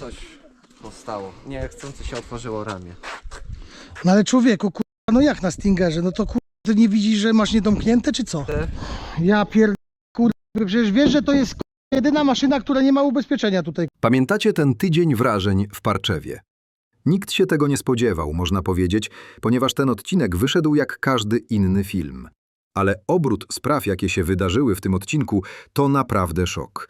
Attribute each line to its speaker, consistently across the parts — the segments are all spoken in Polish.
Speaker 1: coś powstało. Niechcący się otworzyło ramię.
Speaker 2: No ale człowieku, kurwa, no jak na Stingerze? No to kurwa, ty nie widzisz, że masz niedomknięte, czy co?
Speaker 1: Te-
Speaker 2: Ja pier... kurwa, przecież wiesz, że to jest kurwa, jedyna maszyna, która nie ma ubezpieczenia tutaj.
Speaker 3: Pamiętacie ten tydzień wrażeń w Parczewie? Nikt się tego nie spodziewał, można powiedzieć, ponieważ ten odcinek wyszedł jak każdy inny film. Ale obrót spraw, jakie się wydarzyły w tym odcinku, to naprawdę szok.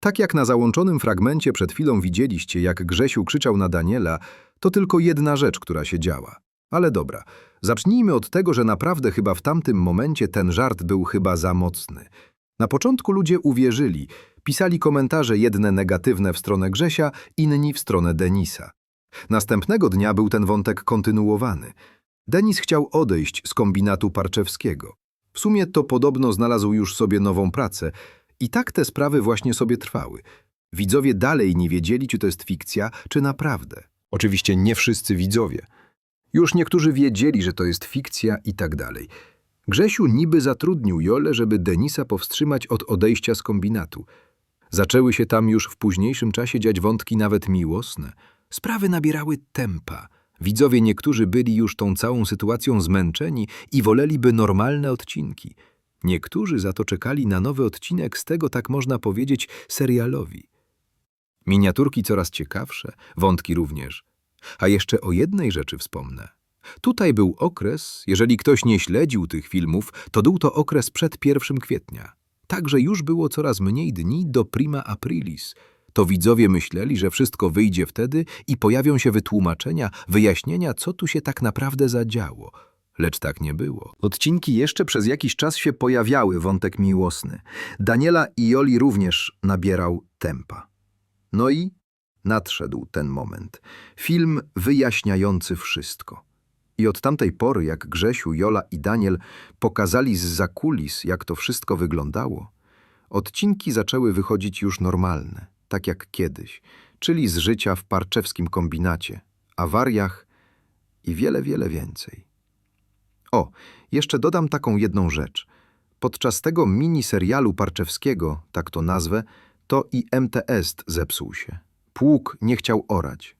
Speaker 3: Tak jak na załączonym fragmencie przed chwilą widzieliście, jak Grzesiu krzyczał na Daniela, to tylko jedna rzecz, która się działa. Ale dobra, zacznijmy od tego, że naprawdę chyba w tamtym momencie ten żart był chyba za mocny. Na początku ludzie uwierzyli, pisali komentarze jedne negatywne w stronę Grzesia, inni w stronę Denisa. Następnego dnia był ten wątek kontynuowany. Denis chciał odejść z kombinatu Parczewskiego. W sumie to podobno znalazł już sobie nową pracę i tak te sprawy właśnie sobie trwały. Widzowie dalej nie wiedzieli, czy to jest fikcja, czy naprawdę. Oczywiście nie wszyscy widzowie. Już niektórzy wiedzieli, że to jest fikcja i tak dalej. Grzesiu niby zatrudnił Jolę, żeby Denisa powstrzymać od odejścia z kombinatu. Zaczęły się tam już w późniejszym czasie dziać wątki nawet miłosne. Sprawy nabierały tempa. Widzowie niektórzy byli już tą całą sytuacją zmęczeni i woleliby normalne odcinki. Niektórzy za to czekali na nowy odcinek z tego, tak można powiedzieć, serialowi. Miniaturki coraz ciekawsze, wątki również. A jeszcze o jednej rzeczy wspomnę. Tutaj był okres, jeżeli ktoś nie śledził tych filmów, to był to okres przed 1 kwietnia. Także już było coraz mniej dni do prima aprilis. To widzowie myśleli, że wszystko wyjdzie wtedy i pojawią się wytłumaczenia, wyjaśnienia, co tu się tak naprawdę zadziało. Lecz tak nie było. Odcinki jeszcze przez jakiś czas się pojawiały, wątek miłosny. Daniela i Joli również nabierał tempa. No i nadszedł ten moment. Film wyjaśniający wszystko. I od tamtej pory, jak Grzesiu, Jola i Daniel pokazali z zakulis, jak to wszystko wyglądało, odcinki zaczęły wychodzić już normalne, tak jak kiedyś, czyli z życia w parczewskim kombinacie, awariach i wiele, wiele więcej. O, jeszcze dodam taką jedną rzecz. Podczas tego miniserialu parczewskiego, tak to nazwę, to i MTS zepsuł się. Pług nie chciał orać.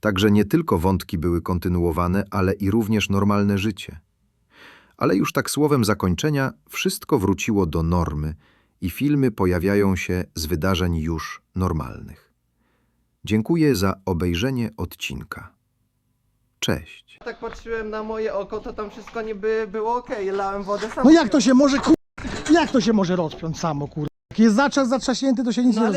Speaker 3: Także nie tylko wątki były kontynuowane, ale i również normalne życie. Ale już tak słowem zakończenia, wszystko wróciło do normy i filmy pojawiają się z wydarzeń już normalnych. Dziękuję za obejrzenie odcinka. Cześć.
Speaker 1: Tak patrzyłem na moje oko, to tam wszystko niby było okej, lałem wodę sam.
Speaker 2: No jak to się może, kur... jak to się może rozpiąć samo, kurwa? Jak jest zaczas zatrzaśnięty, to się nic
Speaker 1: No
Speaker 2: nie
Speaker 1: ale